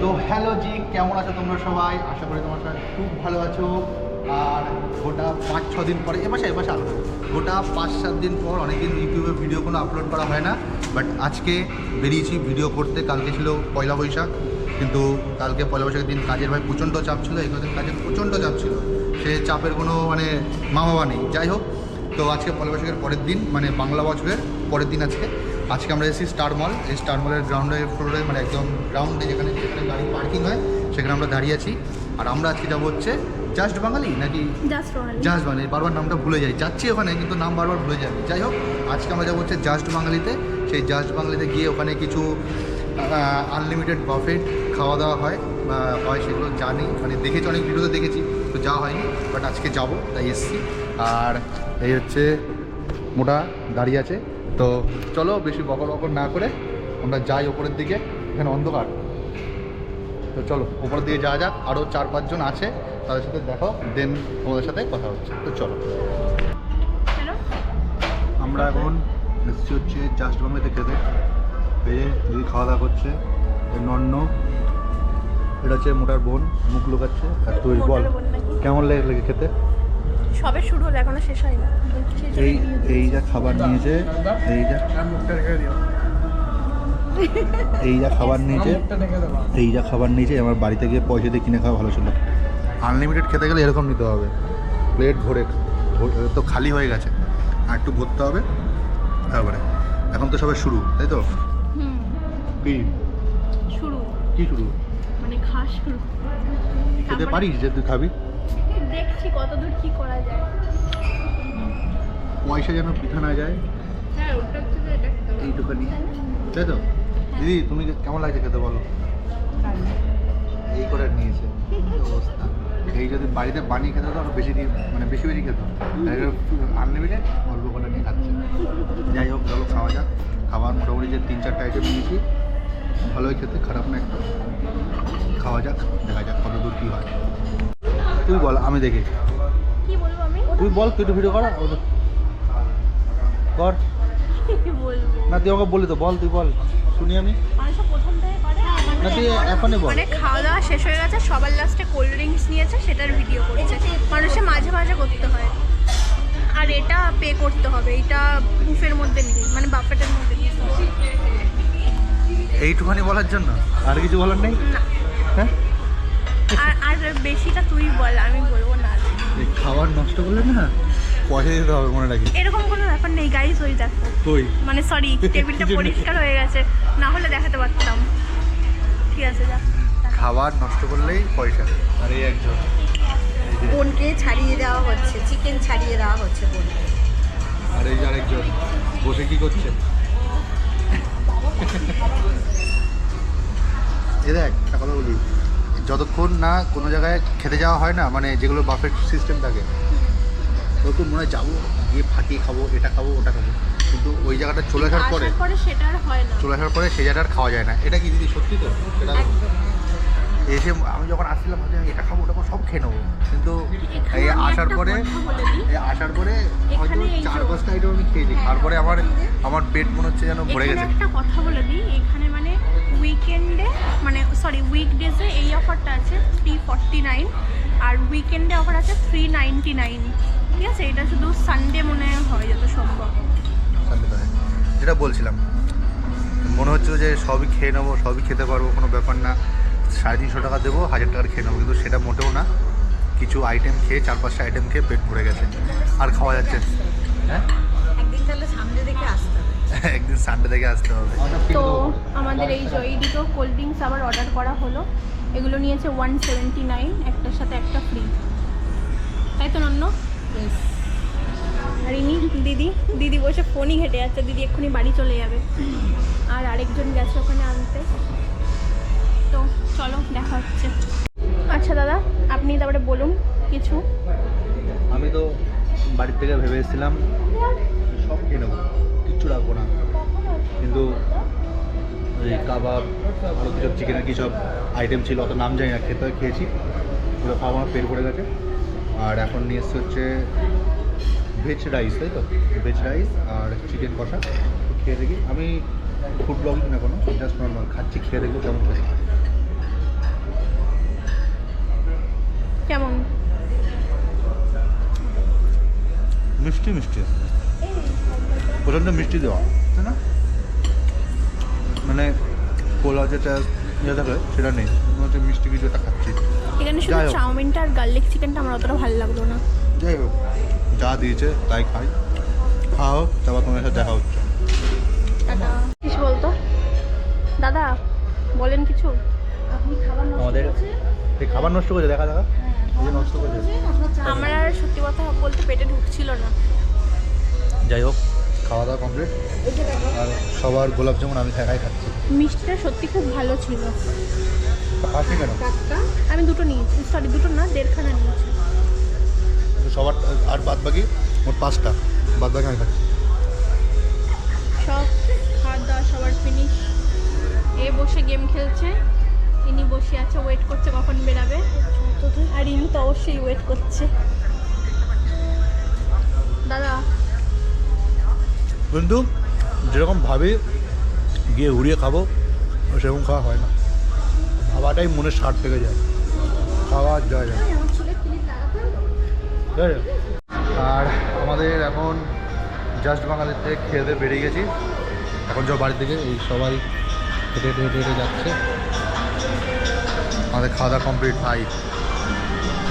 তো হ্যালো জি কেমন আছো তোমরা সবাই? আশা করি তোমরা সবাই খুব ভালো আছো। আর গোটা পাঁচ, ছ দিন পরে, এ মাসে এ মাসে আলো গোটা পাঁচ, সাত দিন পর অনেকদিন ইউটিউবে ভিডিও কোনো আপলোড করা হয় না। বাট আজকে বেরিয়েছি ভিডিও করতে, কালকে ছিল পয়লা বৈশাখ। কিন্তু কালকে পয়লা বৈশাখের দিন কাজের ভাই প্রচণ্ড চাপ ছিল, এই কদিন কাজের প্রচণ্ড চাপ ছিল। সে চাপের কোনো মানে মা বাবা নেই। যাই হোক, তো আজকে পয়লা বৈশাখের পরের দিন মানে বাংলা বছরের পরের দিন আজকে। আজকে আমরা এসেছি স্টার মল এই স্টার মলের গ্রাউন্ডের ফ্লোরে মানে একদম গ্রাউন্ডে যেখানে যেখানে গাড়ি পার্কিং হয় সেখানে আমরা দাঁড়িয়ে আছি। আর আমরা আজকে যাব হচ্ছে জাস্ট বাঙালি নাকি জাস্ট বাঙালি জাস্ট বাঙালি বারবার নামটা ভুলে যাই। যাচ্ছি ওখানে কিন্তু নাম বারবার ভুলে যাই যাই হোক আজকে আমরা যাব হচ্ছে জাস্ট বাঙালিতে সেই জাস্ট বাঙালিতে গিয়ে ওখানে কিছু আনলিমিটেড বাফেট খাওয়া দাওয়া হয় বা হয় সেগুলো জানি। মানে দেখেছি অনেক ভিডিওতে দেখেছি তো যাওয়া হয়নি। বাট আজকে যাব তাই এসছি। আর এই হচ্ছে মোটা দাঁড়িয়ে আছে। তো চলো বেশি বকর বকর না করে আমরা যাই ওপরের দিকে এখানে অন্ধকার। তো চলো ওপরের দিকে যাওয়া যাক আরও চার পাঁচজন আছে তাদের সাথে দেখো দেন তোমাদের সাথে কথা হচ্ছে। তো চলো। আমরা এখন এসেছি হচ্ছে জাস্ট বাংলাতে খেতে। এই দিদি খাওয়া দাওয়া করছে নন্ন এটা হচ্ছে মোটার বোন মুখ লুকাচ্ছে আর তুই বল? কেমন লেগে লেগে খেতে? সবে শুরু হলো এখনও শেষ হয়নি। এই এই যা খাবার নিয়েছে এই যা। এই যা খাবার নিয়েছে এই যা খাবার নিয়েছে আমার বাড়িতে গিয়ে পয়সা দিয়ে কিনে খাওয়া ভালো ছিল। আনলিমিটেড খেতে গেলে এরকম নিতে হবে। প্লেট ভরে ভরে- তো খালি হয়ে গেছে। আর একটু ভরতে হবে তারপরে। এখন তো সবে শুরু তাই তো? কি? শুরু। কি শুরু? মানে খাস শুরু। খেতে পারিস যে তুই খাবি? দেখছি কতদূর কি করা যায়। পয়সা যেন পিঠা না যায়। হ্যাঁ। এইটুখানি তাই তো? দিদি তুমি কেমন লাগছে খেতে বলো? এই করে নিয়েছে। অবস্থা? এই যদি বাড়িতে বানিয়ে খেতে হতো আরও বেশি দিয়ে মানে বেশি বেশি খেত আনলিমিটেড অল্প করে নিয়ে খাচ্ছে। যাই হোক চলো খাওয়া যাক। খাবার মোটামুটি যে তিন চারটা আইটেম নিয়েছি ভালোই খেতে খারাপ না একটু। খাওয়া যাক দেখা যাক কত দূর কী হয়। তুই বল আমি দেখি। কি বলব আমি? তুই বল তুই ভিডিও কর কর। না তুই আমাকে বলি তো বল তুই বল। শুনি আমি। মানুষ প্রথম থেকে করে না তুই এখনই বল। মানে খাওয়া দাওয়া শেষ হয়ে গেছে সবার লাস্টে কোল্ড ড্রিঙ্কস নিয়েছে সেটার ভিডিও করছে। মানুষের মাঝে মাঝে করতে হয়। আর এটা পে করতে হবে এটা বুফের মধ্যে নেই মানে বাফেটের মধ্যে নেই। এইটুখানি বলার জন্য? আর কিছু বলার নেই? হ্যাঁ? আর আর বেশিটা তুই বল আমি বলব না। এই খাবার নষ্ট করলে না পয়সা দিতে হবে মনে রাখি এরকম কোনো ব্যাপার নেই গাইস ওই দেখো। তুই মানে সরি টেবিলটা পরিষ্কার হয়ে গেছে না হলে দেখাতে পারতাম। ঠিক আছে যা। খাবার নষ্ট করলেই পয়সা। আর এই একজন। বোনকে ছাড়িয়ে দেওয়া হচ্ছে চিকেন ছাড়িয়ে দেওয়া হচ্ছে বোনকে। আর এই আরেকজন বসে কি করছে? এ দেখ একটা কথা বলি। যতক্ষণ না কোনো জায়গায় খেতে যাওয়া হয় না মানে যেগুলো বাফেট সিস্টেম থাকে ততক্ষণ মনে হয় যাব গিয়ে ফাটিয়ে খাব এটা খাব ওটা খাব। কিন্তু ওই জায়গাটা চলে আসার পরে সেটা হয় না। চলে আসার পরে সে জায়গাটা আর খাওয়া যায় না। এটা কি দিদি সত্যি তো? সেটা এসে আমি যখন আসছিলাম ভাবছিলাম এটা খাব ওটা খাব সব খেয়ে নেব। কিন্তু এই আসার পরে। এই আসার পরে হয়তো চার পাঁচটা আইটেম আমি খেয়েছি। তারপরে আমার আমার পেট মনে হচ্ছে যেন ভরে গেছে। একটা কথা বলে দিই। এখানে মানে উইকেন্ডে মানে সরি উইকডেজে এই অফারটা আছে থ্রি ফর্টি নাইন আর উইকেন্ডে অফার আছে থ্রি নাইনটি নাইন ঠিক আছে এটা শুধু সানডে মনে হয় যত সম্ভব। সন্ধ্যেবেলায়। যেটা বলছিলাম মনে হচ্ছিল যে সবই খেয়ে নেব সবই খেতে পারব কোনো ব্যাপার না। সাড়ে তিনশো টাকা দেবো হাজার টাকার খেয়ে নেব কিন্তু সেটা মোটেও না। কিছু আইটেম খেয়ে চার পাঁচটা আইটেম খেয়ে পেট ভরে গেছে। আর খাওয়া যাচ্ছে না। হ্যাঁ? একদিন তাহলে সামনে দেখে আসতে হবে। একদিন সানডে থেকে আসতে হবে। তো আমাদের এই যে এই দুটো কোল্ড ড্রিঙ্কস আবার অর্ডার করা হলো। এগুলো নিয়েছে ওয়ান সেভেন্টি নাইন একটার সাথে একটা ফ্রি তাই তো নন্য বসে ফোনই ঘেটে যাচ্ছে। দিদি এক্ষুনি বাড়ি চলে যাবে। আর আরেকজন গেছে ওখানে আনতে। তো চলো, দেখা হচ্ছে। আচ্ছা দাদা, আপনি তারপরে বলুন কিছু। আমি তো বাড়ির থেকে ভেবে এসেছিলাম, সব খেয়ে নেব। কিচ্ছু রাখব না। কিন্তু এই কাবাব আরও কিছু চিকেনের কী সব আইটেম ছিল, অত নাম জানি না, খেতে খেয়েছি। পুরো খাওয়া আমার পেট ভরে গেছে। আর এখন নিয়ে এসছে হচ্ছে ভেজ রাইস তাই তো? ভেজ রাইস আর চিকেন কষা খেয়ে দেখি। আমি ফুড ব্লগিং না কোনো জাস্ট নর্মাল খাচ্ছি খেয়ে দেখব কেমন কেমন? মিষ্টি মিষ্টি। প্রচণ্ড মিষ্টি দেওয়া তাই না? মানে পোলাও যেটা ইয়ে থাকে সেটা নেই। মিষ্টি কিছু একটা খাচ্ছি। এখানে শুধু চাউমিনটা আর গার্লিক চিকেনটা আমার অতটা ভালো লাগল না। দিয়েছে তাই খাই। খাওয়া হোক তারপর তোমার সাথে দেখা হচ্ছে। কিছু বলতো? দাদা বলেন কিছু। আপনি খাবার আমাদের এই খাবার নষ্ট করেছে দেখা দেখা। এই নষ্ট করেছে। আমার আর সত্যি কথা বলতে পেটে ঢুকছিল না। যাই হোক খাওয়া দাওয়া কমপ্লিট। আর সবার গোলাপ জামুন আমি একাই খাচ্ছি। মিষ্টিটা সত্যি খুব ভালো ছিল। আমি দুটো নিয়েছি সরি দুটো না দেড়খানা নিয়েছি। সবার আর বাদ বাকি মোট পাঁচটা। বাদ বাকি আমি খাচ্ছি সব খাওয়া দাওয়া সবার ফিনিশ এ বসে গেম খেলছে ইনি বসে আছে ওয়েট করছে কখন বেরাবে। আর ইনি তো অবশ্যই ওয়েট করছে। দাদা। কিন্তু যেরকম ভাবি গিয়ে উড়িয়ে খাব সেরকম খাওয়া হয় না। খাওয়াটাই মনে স্বাদ থেকে যায়। খাওয়া যায় না আর আমাদের এখন জাস্ট বাঙালির থেকে খেতে বেরিয়ে গেছি। এখন যাও বাড়ির দিকে, এই সবাই হেঁটে হেঁটে হেঁটে হেঁটে যাচ্ছে। আমাদের খাওয়া দাওয়া কমপ্লিট ভাই